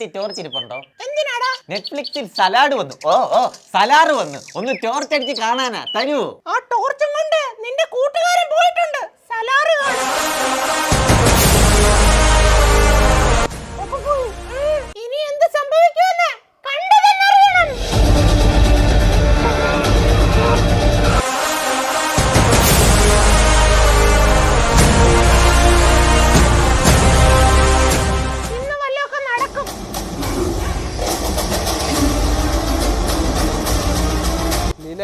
വീട്ടിൽ ടോർച്ച് ഇരിപ്പുണ്ടോ എന്തിനാടാ? നെറ്റ്ഫ്ലിക്സിൽ സലാഡ് വന്നു. ഓ ഓ സലാഡ് വന്നു. ഒന്ന് ടോർച്ച് അടിച്ച് കാണാനാ. തരൂ. ആ ടോർച്ചും കൊണ്ട് നിന്റെ കൂട്ടുകാരൻ പോയിട്ടുണ്ട്. സലാറ് കാണാൻ.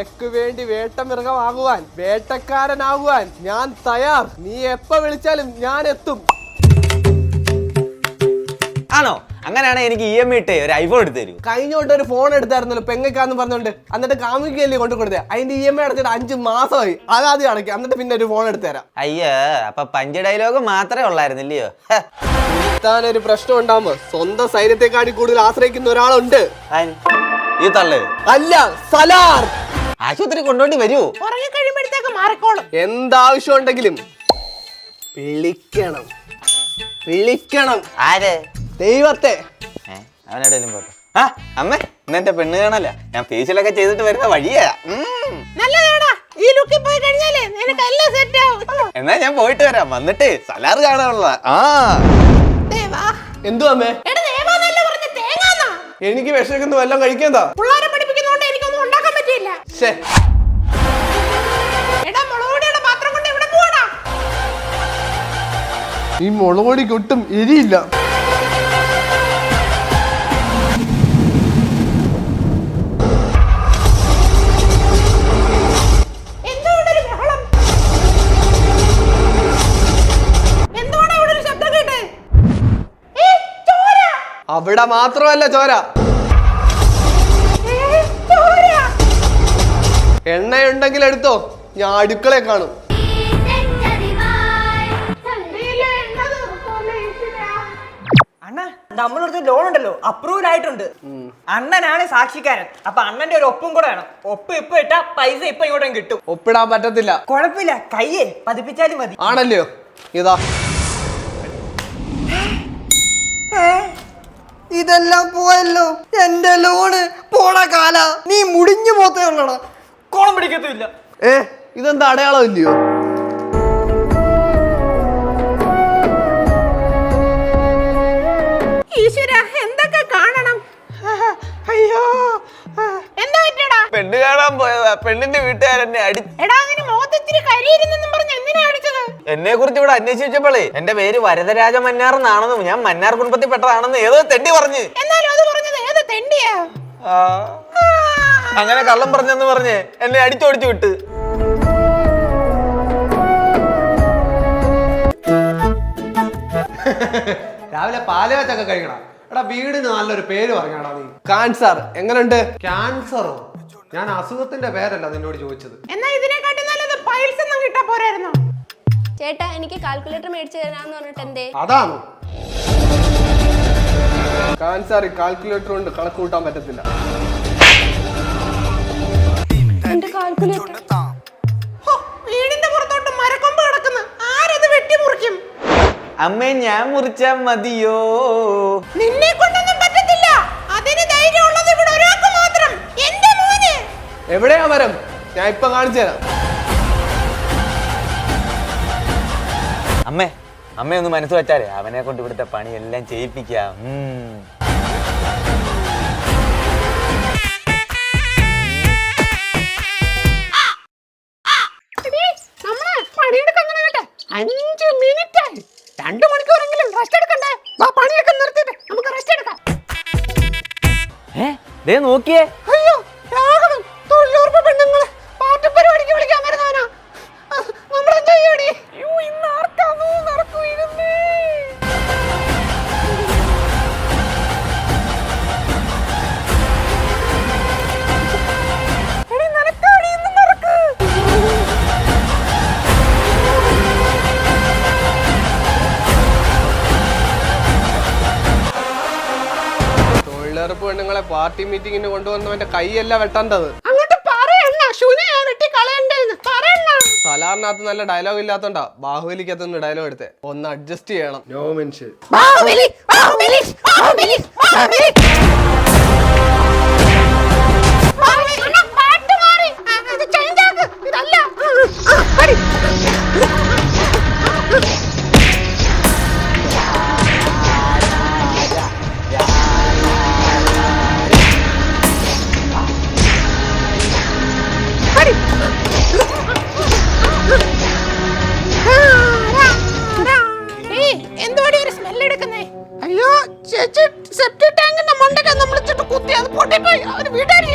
നിനക്ക് വേണ്ടി വേട്ടമൃഗമാകുവാൻ വേട്ടക്കാരനാകുവാൻ ഞാൻ തയ്യാർ. നീ എപ്പോ വിളിച്ചാലും ഞാൻ എത്തും. ആണോ? അങ്ങനെയാണ് എനിക്ക് ഇ എം ഐ ഇട്ടേ ഒരു ഐഫോൺ എടുത്തു കഴിഞ്ഞ കഴിഞ്ഞോട്ട് ഒരു ഫോൺ എടുത്തായിരുന്നല്ലോ പെങ്ങക്കാന്ന് പറഞ്ഞോണ്ട്. എന്നിട്ട് കാമുകയല്ലേ കൊണ്ടു കൊടുത്തേ. അതിന്റെ ഇ എം ഐ അടച്ചിട്ട് അഞ്ച് മാസമായി. അതാദ്യം അടയ്ക്കുക എന്നിട്ട് പിന്നെ ഒരു ഫോൺ എടുത്തു തരാം. അയ്യോ അപ്പൊ പഞ്ച് ഡയലോഗ് മാത്രമേ ഉള്ളായിരുന്നില്ലയോ? ഒരു പ്രശ്നം ഉണ്ടാകുമ്പോ സ്വന്തം സൈന്യത്തെക്കാട്ടി കൂടുതൽ ആശ്രയിക്കുന്ന ഒരാളുണ്ട്? ഈ തള്ളേ. അല്ല സലാർ. ആശുപത്രി കൊണ്ടുപോയി വരൂ. ഉറങ്ങി കഴിയുമ്പോഴത്തേക്ക് മാറിക്കോളും. എന്താവശ്യം ഉണ്ടെങ്കിലും വിളിക്കണം. വിളിക്കണം. ആര്? ദൈവത്തെ. അവനെവിടെയും പോട്ടെ. ആ അമ്മേ ഇന്ന് എന്റെ പെണ്ണ് കാണല്ല. ഞാൻ ഫേഷ്യലൊക്കെ ചെയ്തിട്ട് വരുന്ന വഴിയാ. നല്ലതാടാ. ഈ ലുക്കിൽ പോയി കഴിഞ്ഞാലേ നിനക്ക് എല്ലാം സെറ്റ് ആവും. എന്നാ ഞാൻ പോയിട്ട് വരാം. വന്നിട്ട് സലാറ് കാണാനുള്ള ആ. ദേവാ. എന്തു അമ്മേ? എനിക്ക് വിഷമിക്കുന്ന വല്ലതും കഴിക്കേണ്ട പറ്റിയില്ല ശേ എടാ മുളകുപൊടിയുടെ പാത്രം കൊണ്ട് ഇവിടെ ഈ മുളകൊടിക്ക് ഒട്ടും എരിയില്ല! അവിടെ മാത്രമല്ല ചോര. എണ്ണയുണ്ടെങ്കിൽ എടുത്തോ. ഞാൻ അടുക്കളയെ കാണും. നമ്മളടുത്ത് ലോൺ ഉണ്ടല്ലോ അപ്രൂവൽ ആയിട്ടുണ്ട്. അണ്ണനാണ് സാക്ഷിക്കാരൻ. അപ്പൊ അണ്ണന്റെ ഒരു ഒപ്പും കൂടെ വേണം. ഒപ്പ് ഇപ്പൊ ഇട്ടാ പൈസ ഇപ്പൊ ഇങ്ങോട്ടും കിട്ടും. ഒപ്പിടാൻ പറ്റത്തില്ല. കുഴപ്പമില്ല. കയ്യേ പതിപ്പിച്ചാലും മതി. ആണല്ലോ. ഇതാ. ഇതെല്ലാം പോയല്ലോ. എന്റെ ലോണ് പോണ കാല. നീ മുടിഞ്ഞു പോത്തേ ഉള്ളടാ. കോളം പിടിക്കത്തില്ല ഏ ഇതെന്താ അടയാളം ഇല്ലയോ? ഈശ്വരാ എന്തൊക്കെ കാണണം? അയ്യോ. എന്താ പറ്റടാ പെണ്ണ് കാണാൻ പോയതാ. പെണ്ണിന്റെ വീട്ടുകാരെന്നെ അടി എടാ അതിന് മുഖത്തിരി കരിയിരുന്നെന്നും പറഞ്ഞ് എന്തിനാ അടിച്ചത്? എന്നെ കുറിച്ച് ഇവിടെ അന്വേഷിച്ചപ്പോളേ എന്റെ പേര് വരദരാജ മന്നാർ എന്നാണെന്നും ഞാൻ മന്നാർ കുടുംബത്തിൽ പെട്ടതാണെന്ന് ഏതോ തെണ്ടി പറഞ്ഞു. എന്നാലും അത് പറഞ്ഞത് ഏത് തെണ്ടിയാ? ആ. അങ്ങനെ കള്ളം പറഞ്ഞെന്ന് പറഞ്ഞ് എന്നെ അടിച്ചോടിച്ചു വിട്ട്. രാവിലെ പാല വെച്ചൊക്കെ കഴിക്കണം. എടാ വീടിന് നല്ലൊരു പേര് പറഞ്ഞാടാ നീ. കാൻസർ എങ്ങനെയുണ്ട് ക്യാൻസറോ? ഞാൻ അസുഖത്തിന്റെ പേരല്ല നിന്നോട് ചോദിച്ചത്. എന്നാ ഇതിനെക്കാട്ടി നല്ലത് പൈൽസ് ഒന്നും കിട്ടാ പോരായിരുന്നു? ചേട്ടാ എനിക്ക് കാൽക്കുലേറ്റർ മേടിച്ചു തരാന്ന് പറഞ്ഞിട്ട് എന്തേ? അതാണ്? കാൻസർ കാൽക്കുലേറ്റർ കൊണ്ട് കണക്ക് കൂട്ടാൻ പറ്റത്തില്ല. കാൽക്കുലേറ്റർ വീടിന്റെ പുറത്തോട്ട് മരക്കൊമ്പ് കിടക്കുന്നു. ആരത് വെട്ടി മുറിക്കും അമ്മേ ഞാൻ മുറിച്ചാ മതിയോ? നിന്നെ കൊണ്ടൊന്നും പറ്റത്തില്ല. അതിന് ധൈര്യമുള്ളത് ഇവിടെ ഒരാൾക്ക് മാത്രം. എന്റെ മോന്. എവിടെയാ മരം? ഞാൻ ഇപ്പൊ കാണിച്ചു തരാം. അമ്മേ അമ്മയൊന്ന് ഒന്ന് മനസ്സ് വെച്ചാലേ അവനെ കൊണ്ട് ഇവിടുത്തെ പണിയെല്ലാം ചെയ്യിപ്പിക്കാം. ദേ നോക്കിയേ. പെണ്ണുങ്ങളെ പാർട്ടി മീറ്റിങ്ങിന് കൊണ്ടുവന്നവന്റെ കൈയല്ല വെട്ടേണ്ടത്. സലാറിനകത്ത് നല്ല ഡയലോഗ് ഇല്ലാത്തോണ്ടാ ബാഹുബലിക്കകത്തൊന്ന് ഡയലോഗ് എടുത്തേ. ഒന്ന് അഡ്ജസ്റ്റ് ചെയ്യണം. No mention Baahubali Baahubali Baahubali. വെച്ച് സെപ്റ്റി ടാങ്കിന്റെ മണ്ടയ്ക്ക് നമ്മൾ ഇച്ചിട്ട് കുത്തി അത് പൊട്ടിപ്പോയി. അവർ വീടാരി